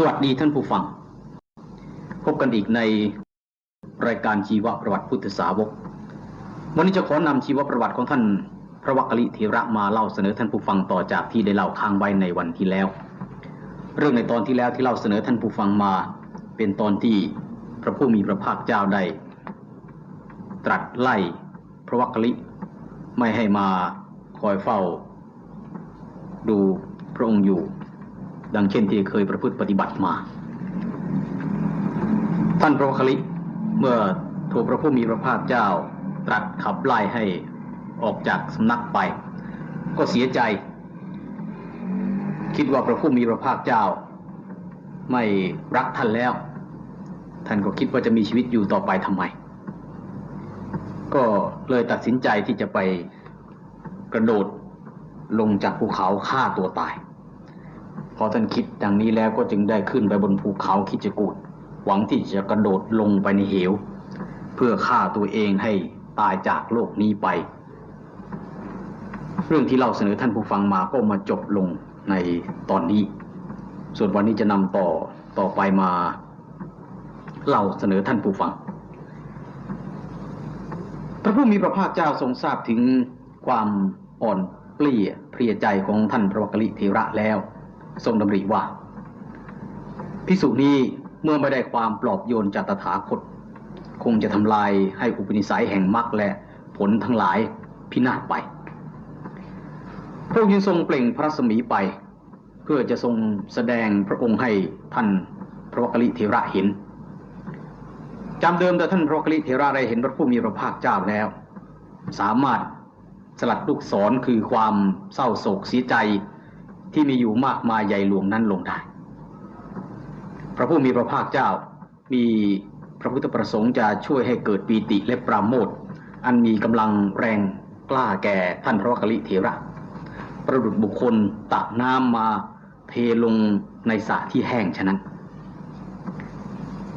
สวัสดีท่านผู้ฟัง พบกันอีกในรายการชีวประวัติพุทธสาวก วันนี้จะขอนำชีวประวัติของท่านพระวักกลิเทระมาเล่าเสนอท่านผู้ฟังต่อจากที่ได้เล่าค้างไว้ในวันที่แล้ว เรื่องในตอนที่แล้วที่เล่าเสนอท่านผู้ฟังมา เป็นตอนที่พระผู้มีพระภาคเจ้าได้ตรัสไล่พระวักกลิไม่ให้มาคอยเฝ้า ดูพระองค์อยู่ ดังเช่นที่เคยประพฤติปฏิบัติมา ท่านพระวักคลิเมื่อถูกพระผู้มีพระภาคเจ้า ตรัสขับไล่ให้ออกจากสำนักไป ก็เสียใจ คิดว่าพระผู้มีพระภาคเจ้า ไม่รักท่านแล้ว ท่านก็คิดว่าจะมีชีวิตอยู่ต่อไปทำไม ก็เลยตัดสินใจที่จะไปกระโดดลงจากภูเขาฆ่าตัวตาย พอท่านคิดดังนี้แล้วก็จึงได้ขึ้นไปบนภูเขาคิจกูดหวังที่จะกระโดดลงไปในเหว เพื่อฆ่าตัวเองให้ตายจากโลกนี้ไป เรื่องที่เราเสนอท่านผู้ฟังมาก็มาจบลงในตอนนี้ ส่วนวันนี้จะนำต่อต่อไปมาเล่าเสนอท่านผู้ฟัง พระผู้มีพระภาคเจ้าทรงทราบถึงความอ่อนเปลี้ยเพลียใจของท่านพระวักกลิเทระแล้ว ทรงดำริว่าพิสุนี้เมื่อไม่ได้ความปลอบโยนจากตถาคต คงจะทำลายให้อุปนิสัยแห่งมรรคและผลทั้งหลายพินาศไป พระองค์ยังทรงเปล่งพระสมีไป เพื่อจะทรงแสดงพระองค์ให้ท่านพระวักลิเทระเห็นจำเดิมแต่ท่านพระวักกลิเทระได้เห็นพระผู้มีพระภาคเจ้าแล้ว สามารถสลัดลูกศรคือความเศร้าโศกเสียใจ ที่มีอยู่มากมายใหญ่หลวงนั้นลงได้ พระผู้มีพระภาคเจ้ามีพระพุทธประสงค์จะช่วยให้เกิดปีติและปราโมทอันมีกำลังแรงกล้าแก่ท่านพระวักลิเถระ ประดุจบุคคลตักน้ำมาเทลงในสระที่แห้งฉะนั้น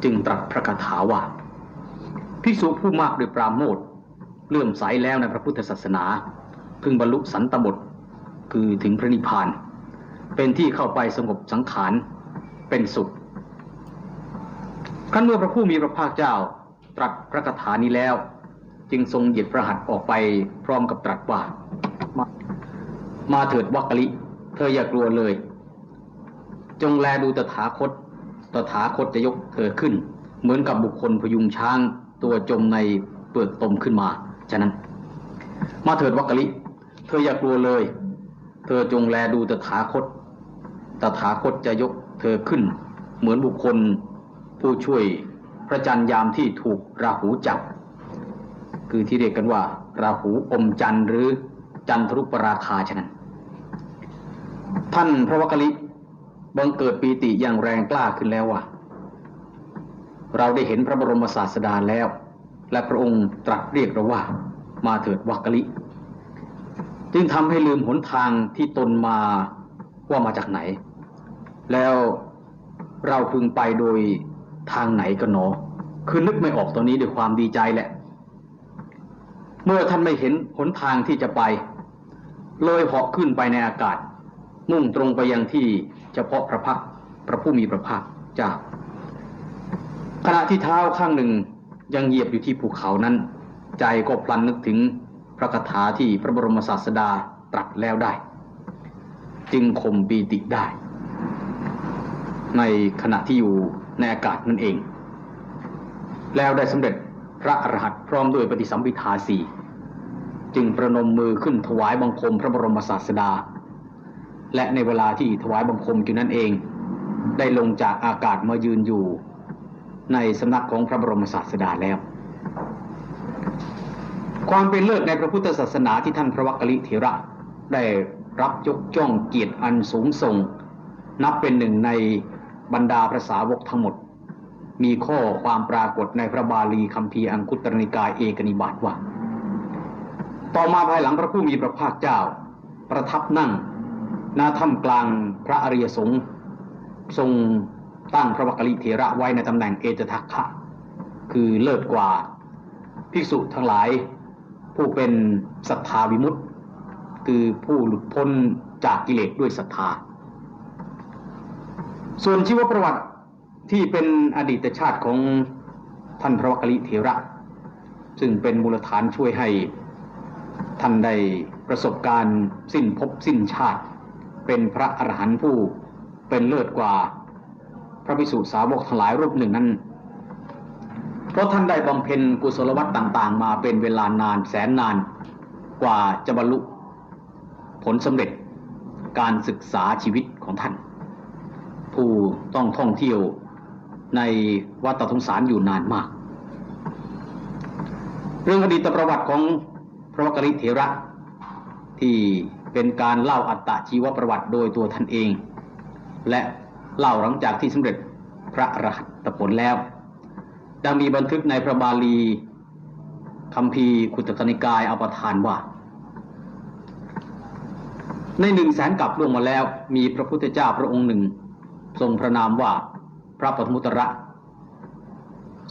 จึงตรัสพระคาถาว่าภิกษุผู้มากด้วยปราโมทเลื่อมใสแล้วในพระพุทธศาสนา พึงบรรลุสันตบทคือถึงพระนิพพาน เป็นที่เข้าไปสงบสังขารเป็นสุขครั้นเมื่อพระผู้มีพระภาคเจ้าตรัสพระคาถานี้แล้ว จึงทรงเหยียดพระหัตถ์ออกไปพร้อมกับตรัสว่ามามาเถิดวักกะลิ เธออย่ากลัวเลย จงแลดูตถาคต ตถาคตจะยกเธอขึ้น เหมือนกับบุคคลพยุงช้างตัวจมในเปลือกตมขึ้นมา ฉะนั้น มาเถิดวักกะลิ เธออย่ากลัวเลย เธอจงแลดูตถาคต ตถาคตจะยกเธอขึ้น เหมือนบุคคล ผู้ช่วยพระจันทร์ยามที่ถูกราหูจับ คือที่เรียกกันว่า ราหูอมจันทร์หรือจันทรุปราคาฉะนั้น ท่านพระวกกะลิบังเกิดปีติอย่างแรงกล้าขึ้นแล้วว่าเราได้เห็นพระบรมศาสดาแล้ว และพระองค์ตรัสเรียกเราว่า มาเถิดวักกะลิ จึงทำให้ลืมหนทางที่ตนมาว่ามาจากไหน แล้วเราพึงไปโดยทางไหนกันหนอ คือนึกไม่ออกตอนนี้ด้วยความดีใจแหละ เมื่อท่านไม่เห็นหนทางที่จะไป เลยเหาะขึ้นไปในอากาศ มุ่งตรงไปยังที่เฉพาะพระพักพระผู้มีพระภาคเจ้าขณะที่เท้าข้างหนึ่งยังเหยียบอยู่ที่ภูเขานั้น ใจก็พลันนึกถึงพระคาถาที่พระบรมศาสดาตรัสแล้วได้ จึงข่มปีติได้ ในขณะที่อยู่ในอากาศนั่นเอง แล้วได้สำเร็จพระอรหันต์พร้อมด้วยปฏิสัมพิทาสี่จึงประนมมือขึ้นถวายบังคมพระบรมศาสดา และในเวลาที่ถวายบังคมอยู่นั่นเอง ได้ลงจากอากาศมายืนอยู่ ในสำนักของพระบรมศาสดาแล้ว ความเป็นเลิศในพระพุทธศาสนาที่ท่านพระวักกลิเถระได้รับยกย่องเกียรติอันสูงส่ง นับเป็นหนึ่งใน บรรดาพระสาวกทั้งหมด มีข้อความปรากฏในพระบาลีคัมภีร์อังคุตรนิกายเอกนิบาตว่า ต่อมาภายหลังพระผู้มีพระภาคเจ้า ประทับนั่งณถ้ำกลางพระอริยสงฆ์ทรงตั้งพระวักลิเถระไว้ในตำแหน่งเอตทัคคะ คือเลิศกว่าภิกษุทั้งหลาย ผู้เป็นศรัทธาวิมุตติคือผู้หลุดพ้นจากกิเลสด้วยศรัทธา ส่วนชีวประวัติที่เป็นอดีตชาติของท่านพระวักลิเถระ ซึ่งเป็นมูลฐานช่วยให้ท่านได้ประสบการณ์สิ้นภพสิ้นชาติ เป็นพระอรหันต์ผู้เป็นเลิศกว่า พระภิกษุสาวกทั้งหลายรูปหนึ่งนั้น เพราะท่านได้บำเพ็ญกุศลวัตรต่าง ๆ มาเป็นเวลานานแสนนานกว่าจะบรรลุผลสำเร็จการศึกษาชีวิตของท่าน ผู้ต้องท่องเที่ยวในวัฏสงสารอยู่นานมาก เรื่องอดีตประวัติของพระวกริเถระที่เป็นการเล่าอัตตชีวประวัติโดยตัวท่านเอง และเล่าหลังจากที่สำเร็จพระอรหัตผลแล้ว ดังมีบันทึกในพระบาลีคำพีขุตกนิกายอปทานว่า ในหนึ่งแสนกับล่วงมาแล้วมีพระพุทธเจ้าพระองค์หนึ่ง ทรงพระนามว่าพระปฐมุตระ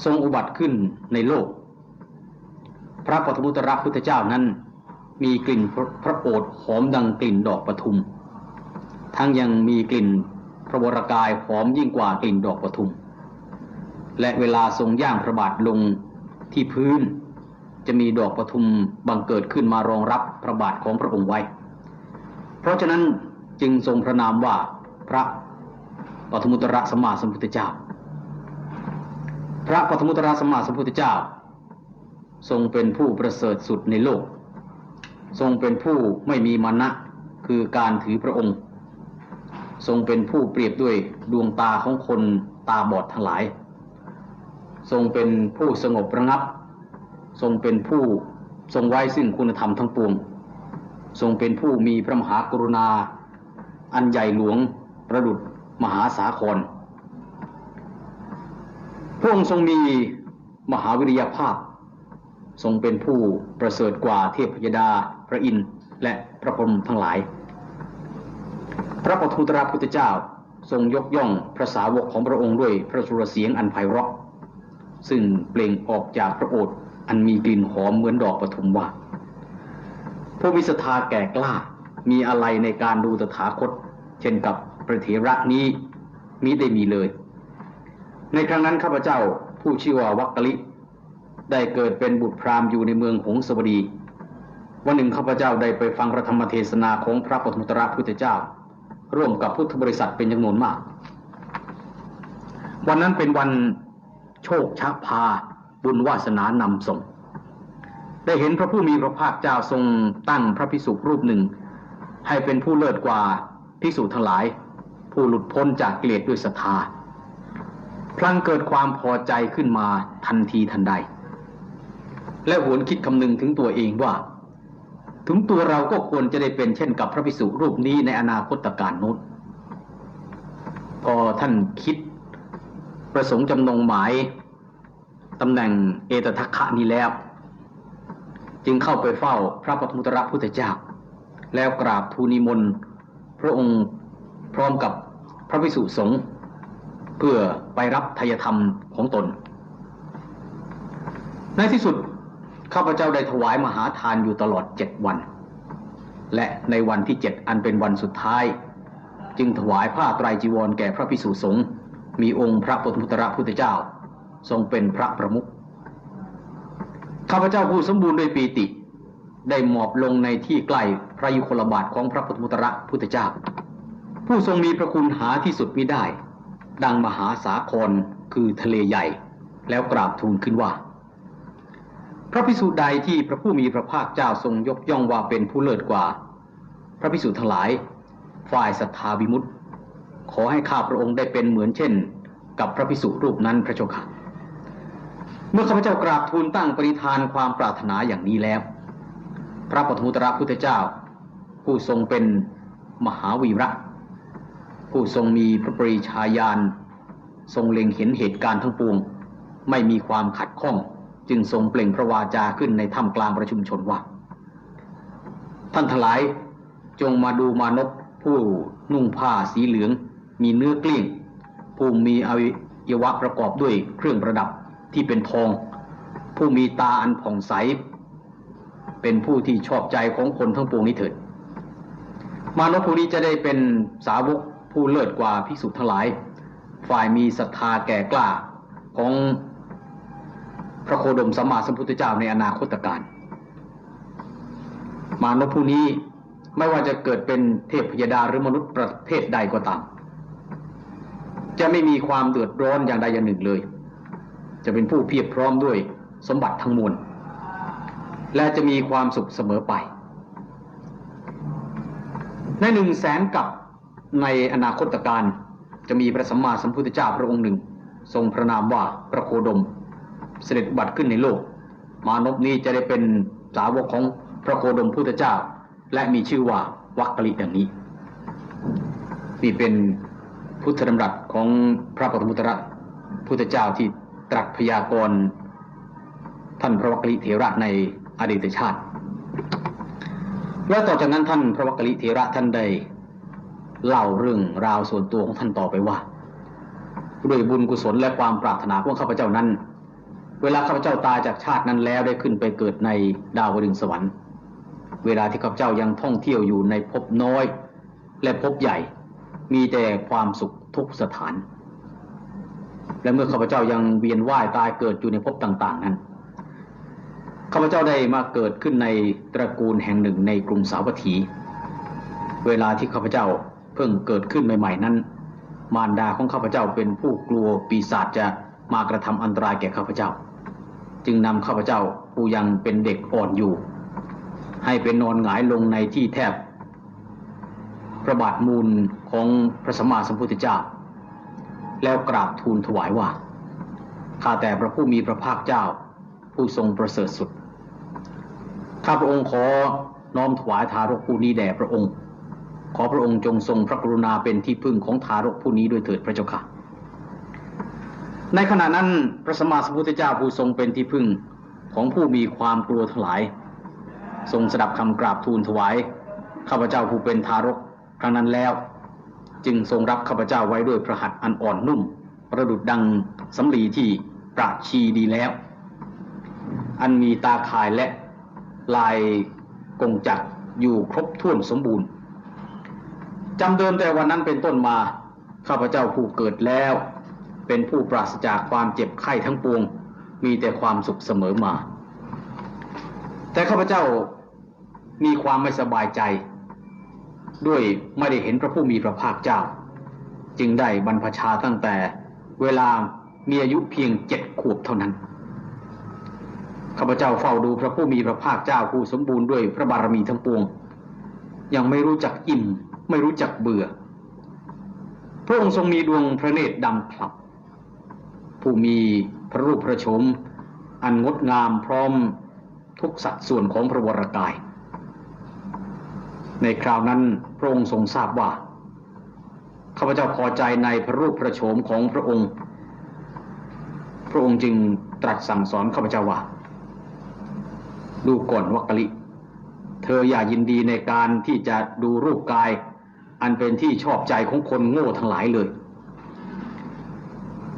ทรงอุบัติขึ้นในโลก พระปฐมุตระพุทธเจ้านั้น มีกลิ่นพระโอษฐ์หอมดังกลิ่นดอกปทุม ทั้งยังมีกลิ่นพระวรกายหอมยิ่งกว่ากลิ่นดอกปทุม และเวลาทรงย่างพระบาทลงที่พื้น จะมีดอกปทุมบังเกิดขึ้นมารองรับพระบาทของพระองค์ไว้ เพราะฉะนั้นจึงทรงพระนามว่าพระ ปฐมุตระสมมาสมพุทธเจ้า พระปฐมุตระสมมาสมพุทธเจ้า ทรงเป็นผู้ประเสริฐสุดในโลก ทรงเป็นผู้ไม่มีมานะคือการถือพระองค์ ทรงเป็นผู้เปรียบด้วยดวงตาของคนตาบอดทั้งหลาย ทรงเป็นผู้สงบระงับ ทรงเป็นผู้ทรงไว้ซึ่งคุณธรรมทั้งปวง ทรงเป็นผู้มีพระมหากรุณา อันใหญ่หลวงประดุษ มหาสาคร พระองค์ทรงมีมหาวิริยภาพ ทรงเป็นผู้ประเสริฐกว่าเทพยดา พระอินทร์และพระพรหมทั้งหลาย พระปทุมตราพุทธเจ้าทรงยกย่องพระสาวกของพระองค์ด้วยพระสุรเสียงอันไพเราะ ซึ่งเปล่งออกจากพระโอษฐ์อันมีกลิ่นหอมเหมือนดอกปทุมวาผู้มีศรัทธาแก่กล้ามีอะไรในการดูตถาคต เช่นกับ พระเถระนี้มิได้มีเลย ในครั้งนั้นข้าพเจ้าผู้ชื่อว่าวักกะลิ ได้เกิดเป็นบุตรพราหมณ์อยู่ในเมืองหงสวดี วันหนึ่งข้าพเจ้าได้ไปฟังพระธรรมเทศนาของพระปฐมตระพุทธเจ้า ร่วมกับพุทธบริษัทเป็นจำนวนมาก วันนั้นเป็นวันโชคชะพาบุญวาสนานำส่ง ได้เห็นพระผู้มีพระภาคเจ้าทรงตั้งพระพิสุรูปหนึ่ง ให้เป็นผู้เลิศกว่าภิกษุทั้งหลาย ผู้หลุดพ้นจากกิเลสด้วยศรัทธาพลังเกิดความพอใจขึ้นมาทันทีทันใด และหวนคิดคำนึงถึงตัวเองว่า ถึงตัวเราก็ควรจะได้เป็นเช่นกับพระภิกษุรูปนี้ในอนาคตการนู้นพอท่านคิดประสงค์จำนงหมายตำแหน่งเอตทัคคะนี้แล้ว จึงเข้าไปเฝ้าพระปฐมุตระพุทธเจ้าแล้วกราบทูลนิมนต์ พระองค์ พร้อมกับพระภิกษุสงฆ์เพื่อไปรับทายธรรมของตน ในที่สุดข้าพเจ้าได้ถวายมหาทานอยู่ตลอดเจ็ดวัน และในวันที่เจ็ดอันเป็นวันสุดท้าย จึงถวายผ้าไตรจีวรแก่พระภิกษุสงฆ์มีองค์พระปฐมุตระพุทธเจ้า ทรงเป็นพระประมุขข้าพเจ้าผู้สมบูรณ์ด้วยปีติ ได้หมอบลงในที่ใกล้พระยุคลบาทของพระปฐมุตระพุทธเจ้า ผู้ทรงมีพระคุณหาที่สุดมิได้ ดังมหาสาครคือทะเลใหญ่ แล้วกราบทูลขึ้นว่า พระพิสุใดที่พระผู้มีพระภาคเจ้าทรงยกย่องว่าเป็นผู้เลิศกว่า พระพิสุทั้งหลาย ฝ่ายศรัทธาวิมุตติ ขอให้ข้าพระองค์ได้เป็นเหมือนเช่น กับพระพิสุรูปนั้นพระเจ้าค่ะเมื่อข้าพเจ้ากราบทูลตั้งปริธานความปรารถนาอย่างนี้แล้ว พระปฐมุตระพุทธเจ้า ผู้ทรงเป็นมหาวีระ ผู้ทรงมีพระปรีชาญาณทรงเล็งเห็นเหตุการณ์ทั้งปวง ไม่มีความขัดข้อง จึงทรงเปล่งพระวาจาขึ้นในถ้ำกลางประชุมชนว่า ท่านทลายจงมาดูมานพผู้นุ่งผ้าสีเหลือง มีเนื้อเกลี้ยงผู้มีอวัยวะประกอบด้วยเครื่องประดับที่เป็นทอง ผู้มีตาอันผ่องใส เป็นผู้ที่ชอบใจของคนทั้งปวงนี้เถิด มานพผู้นี้จะได้เป็นสาวก ผู้เลิศกว่าภิกษุทั้งหลาย ฝ่ายมีศรัทธาแก่กล้าของพระโคดมสัมมาสัมพุทธเจ้าในอนาคตการ มานพผู้นี้ไม่ว่าจะเกิดเป็นเทพพยดาหรือมนุษย์ประเภทใดก็ตาม จะไม่มีความเดือดร้อนอย่างใดอย่างหนึ่งเลย จะเป็นผู้เพียบพร้อมด้วยสมบัติทั้งมวล และจะมีความสุขเสมอไป ในหนึ่งแสนกับ ในอนาคตการจะมีพระสัมมาสัมพุทธเจ้าพระองค์หนึ่ง ทรงพระนามว่าพระโคดม เสด็จบัตรขึ้นในโลก มานพนี้จะได้เป็นสาวกของพระโคดมพุทธเจ้า และมีชื่อว่าวักกะลิดังนี้ นี่เป็นพุทธดำรัสของพระปฐมุตระพุทธเจ้าที่ตรัสพยากรณ์ท่านพระวักกะลิเถระในอดีตชาติ และต่อจากนั้นท่านพระวักกะลิเถระท่านได้ เล่าเรื่องราวส่วนตัวของท่านต่อไปว่าด้วยบุญกุศลและความปรารถนาของข้าพเจ้านั้น เวลาข้าพเจ้าตายจากชาตินั้นแล้วได้ขึ้นไปเกิดในดาวดึงสวรรค์ เวลาที่ข้าพเจ้ายังท่องเที่ยวอยู่ในภพน้อย และภพใหญ่ มีแต่ความสุขทุกสถาน และเมื่อข้าพเจ้ายังเวียนว่ายตายเกิดอยู่ในภพต่าง ๆ นั้นข้าพเจ้าได้มาเกิดขึ้นในตระกูลแห่งหนึ่งในกรุงสาวัตถี เวลาที่ข้าพเจ้า พิ่งเกิดขึ้นใหม่ๆนั้น มารดาของข้าพเจ้าเป็นผู้กลัวปีศาจจะมากระทำอันตรายแก่ข้าพเจ้า จึงนำข้าพเจ้าผู้ยังเป็นเด็กอ่อนอยู่ ให้เป็นนอนหงายลงในที่แทบพระบาทมูลของพระสัมมาสัมพุทธเจ้า แล้วกราบทูลถวายว่าข้าแต่พระผู้มีพระภาคเจ้า ผู้ทรงประเสริฐสุดข้าพระองค์ขอน้อมถวายทารกผู้นี้แด่พระองค์ ขอพระองค์จงทรงพระกรุณาเป็นที่พึ่งของทารกผู้นี้ด้วยเถิดพระเจ้าค่ะ ในขณะนั้นพระสมมาสมพุทธเจ้าผู้ทรงเป็นที่พึ่งของผู้มีความกลัวทั้งหลาย ทรงสดับคำกราบทูลถวายข้าพเจ้าผู้เป็นทารกครั้งนั้นแล้ว จึงทรงรับข้าพเจ้าไว้ด้วยพระหัตถ์อันอ่อนนุ่ม ประดุดดังสำลีที่ปราดชีดีแล้ว อันมีตาข่ายและลายกงจักรอยู่ครบถ้วนสมบูรณ์ จำเดิมแต่วันนั้นเป็นต้นมาข้าพเจ้าผู้เกิดแล้ว เป็นผู้ปราศจากความเจ็บไข้ทั้งปวง มีแต่ความสุขเสมอมา แต่ข้าพเจ้ามีความไม่สบายใจ ด้วยไม่ได้เห็นพระผู้มีพระภาคเจ้า จึงได้บรรพชาตั้งแต่เวลามีอายุเพียงเจ็ดขวบเท่านั้นข้าพเจ้าเฝ้าดูพระผู้มีพระภาคเจ้าผู้สมบูรณ์ด้วยพระบารมีทั้งปวง ยังไม่รู้จักอิ่ม ไม่รู้จักเบื่อ พระองค์ทรงมีดวงพระเนตรดำคลับ ผู้มีพระรูปพระโฉมอันงดงามพร้อมทุกสัดส่วนของพระวรกาย ในคราวนั้นพระองค์ทรงทราบว่าข้าพเจ้าพอใจในพระรูปพระโฉมของพระองค์ พระองค์จึงตรัสสั่งสอนข้าพเจ้าว่า ดูก่อนวักกะลิ เธออย่ายินดีในการที่จะดูรูปกาย อันเป็นที่ชอบใจของคนโง่ทั้งหลายเลย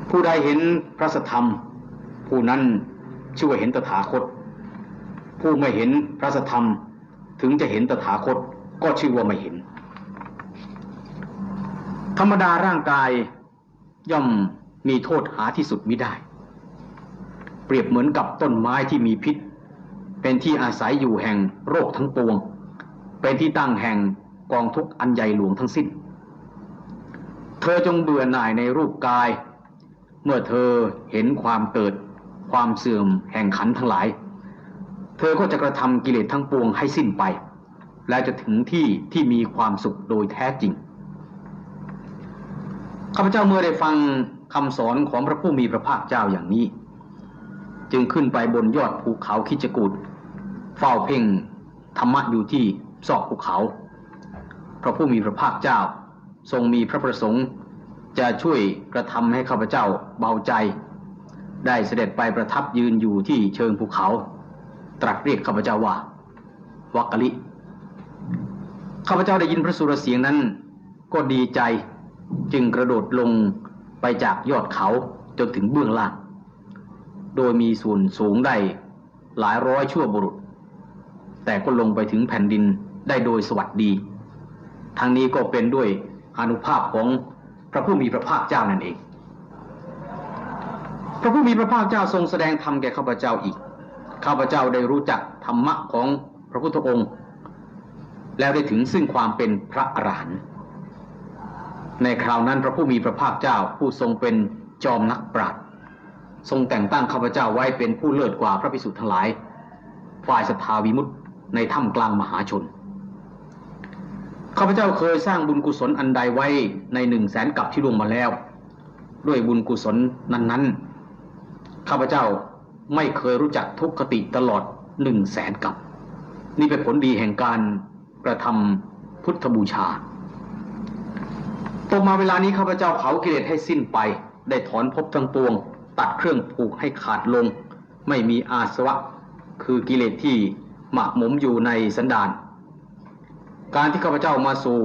ผู้ใดเห็นพระสธรรม ผู้นั้นชื่อว่าเห็นตถาคต ผู้ไม่เห็นพระสธรรม ถึงจะเห็นตถาคตก็ชื่อว่าไม่เห็น ธรรมดาร่างกายย่อมมีโทษหาที่สุดมิได้ เปรียบเหมือนกับต้นไม้ที่มีพิษ เป็นที่อาศัยอยู่แห่งโรคทั้งปวง เป็นที่ตั้งแห่ง กองทุกอันใหญ่หลวงทั้งสิ้น เธอจงเบื่อหน่ายในรูปกาย เมื่อเธอเห็นความเกิดความเสื่อมแห่งขันทั้งหลาย เธอก็จะกระทำกิเลสทั้งปวงให้สิ้นไป และจะถึงที่ที่มีความสุขโดยแท้จริงข้าพเจ้าเมื่อได้ฟังคำสอนของพระผู้มีพระภาคเจ้าอย่างนี้ จึงขึ้นไปบนยอดภูเขาคิจกูดเฝ้าเพ่งธรรมะอยู่ที่ซอกภูเขา พระผู้มีพระภาคเจ้า ทรงมีพระประสงค์จะช่วยกระทำให้ข้าพเจ้าเบาใจ ได้เสด็จไปประทับยืนอยู่ที่เชิงภูเขา ตรัสเรียกข้าพเจ้าว่าวักกะลิข้าพเจ้าได้ยินพระสุรเสียงนั้น ก็ดีใจจึงกระโดดลงไปจากยอดเขาจนถึงเบื้องล่าง โดยมีส่วนสูงได้หลายร้อยชั่วบุรุษ แต่ก็ลงไปถึงแผ่นดินได้โดยสวัสดี ทั้งนี้ก็เป็นด้วยอนุภาพของพระผู้มีพระภาคเจ้านั่นเอง พระผู้มีพระภาคเจ้าทรงแสดงธรรมแก่ข้าพเจ้าอีก ข้าพเจ้าได้รู้จักธรรมะของพระพุทธองค์ แล้วได้ถึงซึ่งความเป็นพระอรหันต์ ในคราวนั้นพระผู้มีพระภาคเจ้าผู้ทรงเป็นจอมนักปราชญ์ทรงแต่งตั้งข้าพเจ้าไว้เป็นผู้เลิศกว่าพระภิกษุทั้งหลาย ฝ่ายศรัทธาวิมุตในถ้ำกลางมหาชน ข้าพเจ้าเคยสร้างบุญกุศลอันใดไว้ในหนึ่งแสนกับที่ล่วงมาแล้ว ด้วยบุญกุศลนั้นๆข้าพเจ้าไม่เคยรู้จักทุกขติตลอดหนึ่งแสนกับ นี่เป็นผลดีแห่งการกระทำพุทธบูชาต่อมาเวลานี้ข้าพเจ้าเผากิเลสให้สิ้นไป ได้ถอนภพทั้งปวง ตัดเครื่องผูกให้ขาดลง ไม่มีอาสวะ คือกิเลสที่หมักหมมอยู่ในสันดาน การที่ข้าพเจ้ามาสู่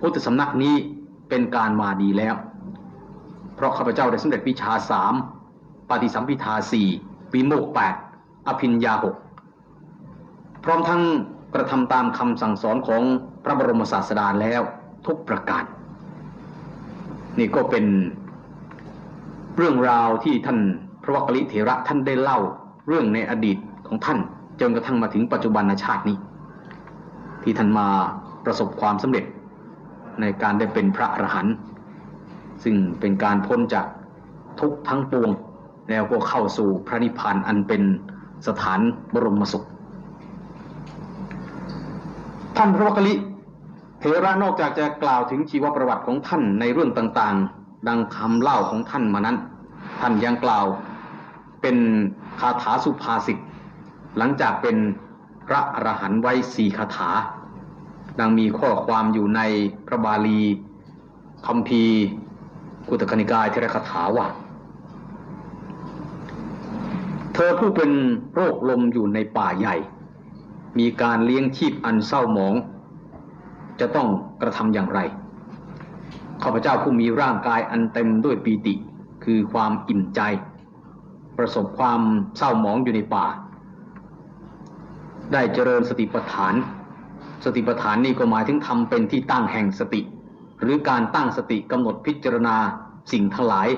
พุทธสำนักนี้เป็นการมาดีแล้ว เพราะข้าพเจ้าได้สำเร็จวิชาสามปฏิสัมพิทาสี่วิโมกแปดอภิญญาหกพร้อมทั้งกระทำตามคำสั่งสอนของพระบรมศาสดาแล้วทุกประการ นี่ก็เป็นเรื่องราวที่ท่านพระวักลิเถระท่านได้เล่าเรื่องในอดีตของท่านจนกระทั่งมาถึงปัจจุบันชาตินี้ ที่ท่านมาประสบความสำเร็จในการได้เป็นพระอรหันต์ซึ่งเป็นการพ้นจากทุกทั้งปวง แล้วก็เข้าสู่พระนิพพานอันเป็นสถานบรมสุข ท่านพระวักกลิเถระนอกจากจะกล่าวถึงชีวประวัติของท่านในเรื่องต่างๆ ดังคำเล่าของท่านมานั้น ท่านยังกล่าวเป็นคาถาสุภาษิตหลังจากเป็นพระอรหันต์ไว้สี่คาถา ดังมีข้อความอยู่ในพระบาลีคำพีกุตกนิกายเทระคาถาว่า เธอผู้เป็นโรคลมอยู่ในป่าใหญ่ มีการเลี้ยงชีพอันเศร้าหมอง จะต้องกระทำอย่างไรข้าพเจ้าผู้มีร่างกายอันเต็มด้วยปีติ คือความอิ่มใจ ประสบความเศร้าหมองอยู่ในป่า ได้เจริญสติปัฏฐาน สติปัฏฐานนี่ก็หมายถึงทำเป็นที่ตั้งแห่งสติ หรือการตั้งสติกำหนดพิจารณาสิ่งทั้งหลาย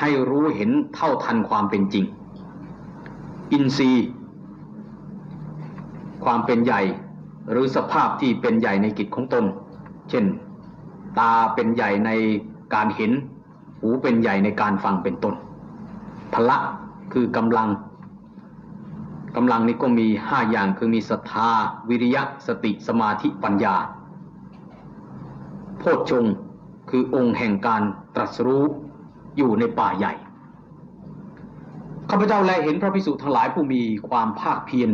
ให้รู้เห็นเท่าทันความเป็นจริง อินทรีย์ความเป็นใหญ่หรือสภาพที่เป็นใหญ่ในกิจของตน เช่น ตาเป็นใหญ่ในการเห็น หูเป็นใหญ่ในการฟังเป็นต้นพละคือกำลัง กำลังนี้ก็มีห้าอย่างคือมีศรัทธา วิริยะ สติสมาธิปัญญา โพชฌงค์คือองค์แห่งการตรัสรู้อยู่ในป่าใหญ่ข้าพเจ้าแลเห็นพระพิสุทั้งหลายผู้มีความภาคเพียร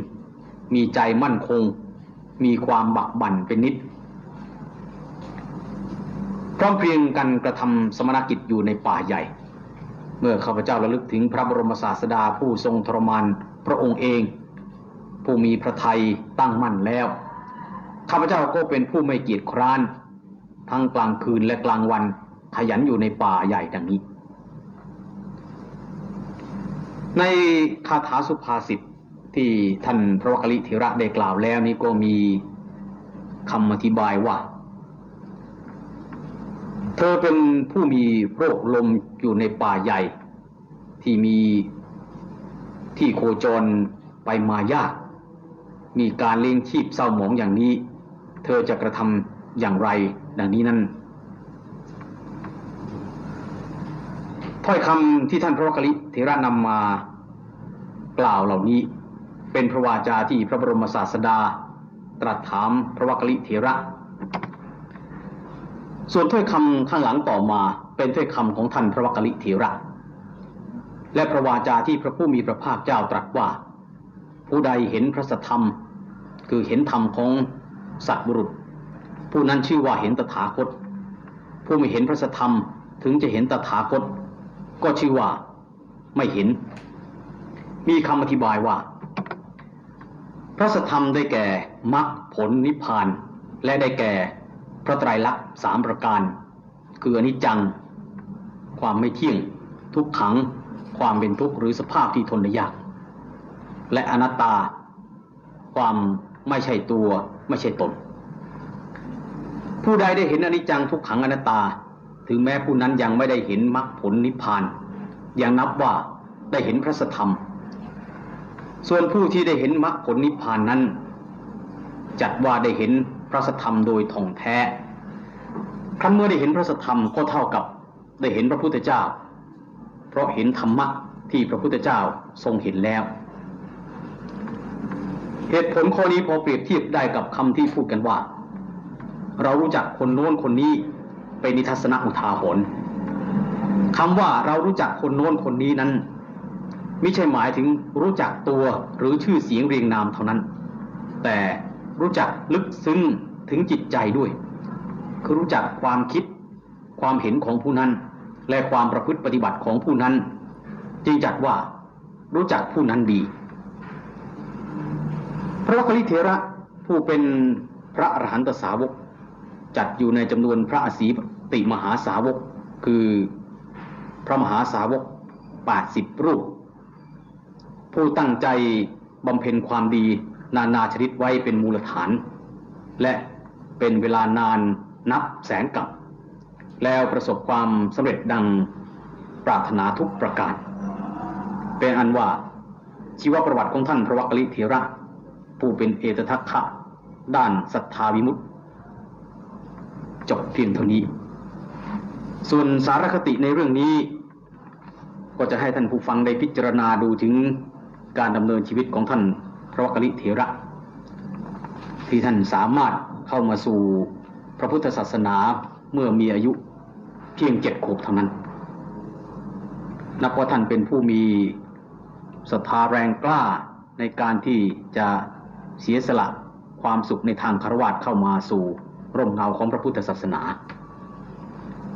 มีใจมั่นคง มีความบักบั่นเป็นนิดพร้อมเพรียงกันกระทำสมณกิจอยู่ในป่าใหญ่ เมื่อข้าพเจ้าระลึกถึงพระบรมศาสดาผู้ทรงทรมาน พระองค์เอง ผู้มีพระทัยตั้งมั่นแล้ว ข้าพเจ้าก็เป็นผู้ไม่เกียจคร้าน ทั้งกลางคืนและกลางวันขยันอยู่ในป่าใหญ่ดังนี้ ในคาถาสุภาษิตที่ท่านพระวกลิเถระได้กล่าวแล้วนี้ก็มีคำอธิบายว่า เธอเป็นผู้มีโรคลมอยู่ในป่าใหญ่ ที่มี ที่โคจรไปมายาก มีการเลี้ยงชีพเศร้าหมองอย่างนี้ เธอจะกระทำอย่างไร ดังนี้นั่นถ้อยคำที่ท่านพระวกลิเถระนำมากล่าวเหล่านี้ เป็นพระวาจาที่พระบรมศาสดา ตรัสถามพระวกลิเถระ ส่วนถ้อยคำข้างหลังต่อมาเป็นถ้อยคำของท่านพระวกลิเถระ และพระวาจาที่พระผู้มีพระภาคเจ้าตรัสว่า ผู้ใดเห็นพระสธรรม คือเห็นธรรมของสัตว์บุรุษ ผู้นั้นชื่อว่าเห็นตถาคต ผู้ไม่เห็นพระสธรรมถึงจะเห็นตถาคต ก็ชื่อว่าไม่เห็น มีคำอธิบายว่า พระสธรรมได้แก่มรรคผลนิพพาน และได้แก่พระไตรลักษณ์สามประการ คืออนิจจัง ความไม่เที่ยง ทุกขัง ความเป็นทุกข์หรือสภาพที่ทนได้ยาก และอนัตตา ความไม่ใช่ตัวไม่ใช่ตน ผู้ใดได้เห็นอนิจจังทุกขังอนัตตา ถึงแม้ผู้นั้นยังไม่ได้เห็นมรรคผลนิพพาน ยังนับว่าได้เห็นพระสธรรม ส่วนผู้ที่ได้เห็นมรรคผลนิพพานนั้น จัดว่าได้เห็นพระสธรรมโดยท่องแท้ครั้นเมื่อได้เห็นพระสธรรมก็เท่ากับได้เห็นพระพุทธเจ้า เพราะเห็นธรรมะที่พระพุทธเจ้าทรงเห็นแล้ว เหตุผลข้อนี้พอเปรียบเทียบได้กับคำที่พูดกันว่า เรารู้จักคนโน้นคนนี้เป็นนิทัศนอุทาหรณ์คำว่าเรารู้จักคนโน้นคนนี้นั้นไม่ใช่หมายถึงรู้จักตัวหรือชื่อเสียงเรียงนามเท่านั้น แต่รู้จักลึกซึ้งถึงจิตใจด้วย คือรู้จักความคิดความเห็นของผู้นั้น และความประพฤติปฏิบัติของผู้นั้น จึงจัดว่ารู้จักผู้นั้นดี พระวักคลิเถระผู้เป็นพระอรหันตสาวก จัดอยู่ในจำนวนพระอสีติมหาสาวก คือพระมหาสาวก80รูป ผู้ตั้งใจบำเพ็ญความดีนานาชนิดไว้เป็นมูลฐาน และเป็นเวลานานนับแสนกับ แล้วประสบความสำเร็จดังปรารถนาทุกประการ เป็นอันว่าชีวประวัติของท่านพระวักกลิเถระ ผู้เป็นเอตทัคคะด้านศรัทธาวิมุตติจบเพียงเท่านี้ ส่วนสารคติในเรื่องนี้ ก็จะให้ท่านผู้ฟังได้พิจารณาดูถึงการดำเนินชีวิตของท่านพระวักกลิเถระ ที่ท่านสามารถเข้ามาสู่พระพุทธศาสนาเมื่อมีอายุ เพียงเจ็ดขวบเท่านั้น นับว่าท่านเป็นผู้มีศรัทธาแรงกล้าในการที่จะเสียสละความสุขในทางคารวะเข้ามาสู่ร่มเงาของพระพุทธศาสนา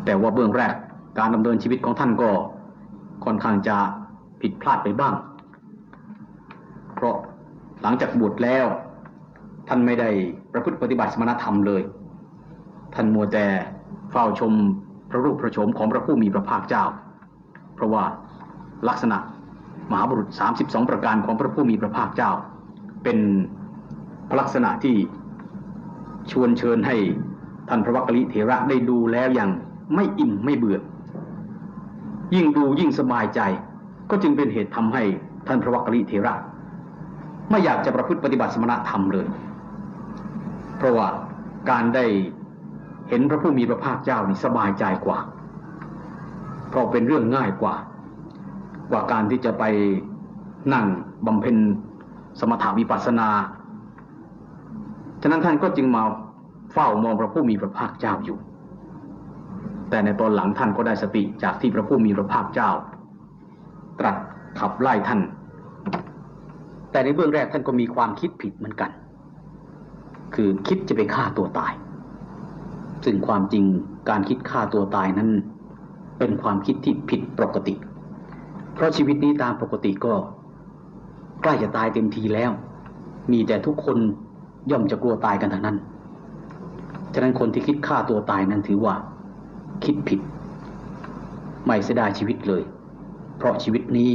แต่ว่าเบื้องแรกการดำเนินชีวิตของท่านก็ค่อนข้างจะผิดพลาดไปบ้าง เพราะหลังจากบวชแล้ว ท่านไม่ได้ประพฤติปฏิบัติสมณธรรมเลย ท่านมัวแต่เฝ้าชม ระรูปพระโฉมของพระผู้มีพระภาคเจ้า เพราะว่าลักษณะมหาบุรุษ 32 ประการของพระผู้มีพระภาคเจ้า เป็นพระลักษณะที่ชวนเชิญให้ท่านพระวักกลิเถระได้ดูแล้วอย่างไม่อิ่มไม่เบื่อ ยิ่งดูยิ่งสบายใจ ก็จึงเป็นเหตุทำให้ท่านพระวักกลิเถระ ไม่อยากจะประพฤติปฏิบัติสมณธรรมเลย เพราะว่าการได้ เห็นพระผู้มีพระภาคเจ้านี่สบายใจกว่า เพราะเป็นเรื่องง่ายกว่า กว่าการที่จะไปนั่งบำเพ็ญสมถาวิปัสสนา ฉะนั้นท่านก็จึงมาเฝ้ามองพระผู้มีพระภาคเจ้าอยู่ แต่ในตอนหลังท่านก็ได้สติจากที่พระผู้มีพระภาคเจ้า ตรัสขับไล่ท่าน แต่ในเบื้องแรกท่านก็มีความคิดผิดเหมือนกัน คือคิดจะไปฆ่าตัวตาย ซึ่งความจริงการคิดฆ่าตัวตายนั้น เป็นความคิดที่ผิดปกติ เพราะชีวิตนี้ตามปกติก็ ใกล้จะตายเต็มทีแล้ว มีแต่ทุกคนย่อมจะกลัวตายกันทั้งนั้น ฉะนั้นคนที่คิดฆ่าตัวตายนั้นถือว่า คิดผิด ไม่เสียดายชีวิตเลย เพราะชีวิตนี้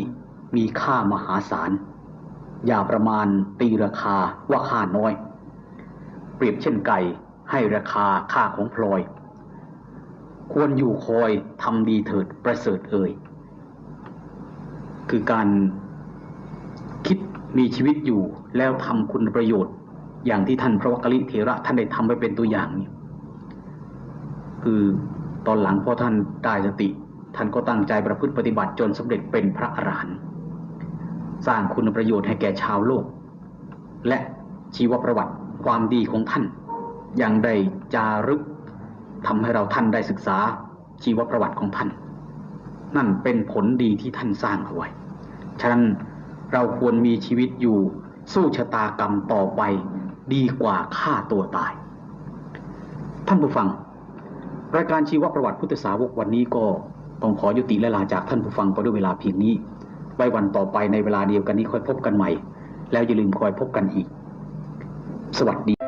มีค่ามหาศาล อย่าประมาณตีราคาว่าค่าน้อย เปรียบเช่นไก่ ให้ราคาค่าของพลอย ควรอยู่คอยทำดีเถิดประเสริฐเอ่ย คือการคิดมีชีวิตอยู่แล้วทำคุณประโยชน์ อย่างที่ท่านพระวักกลิเถระท่านได้ทำไว้เป็นตัวอย่างนี่คือตอนหลังพอท่านได้สติ ท่านก็ตั้งใจประพฤติปฏิบัติจนสำเร็จเป็นพระอรหันต์สร้างคุณประโยชน์ให้แก่ชาวโลก และชีวประวัติความดีของท่าน ยังได้จารึกทำให้เราท่านได้ศึกษาชีวประวัติของท่าน นั่นเป็นผลดีที่ท่านสร้างเอาไว้ ฉะนั้นเราควรมีชีวิตอยู่สู้ชะตากรรมต่อไปดีกว่าฆ่าตัวตาย ท่านผู้ฟัง รายการชีวประวัติพุทธสาวกวันนี้ก็ต้องขอยุติและลาจากท่านผู้ฟังไปด้วยเวลาเพียงนี้ ไว้วันต่อไปในเวลาเดียวกันนี้ค่อยพบกันใหม่ แล้วอย่าลืมคอยพบกันอีก สวัสดี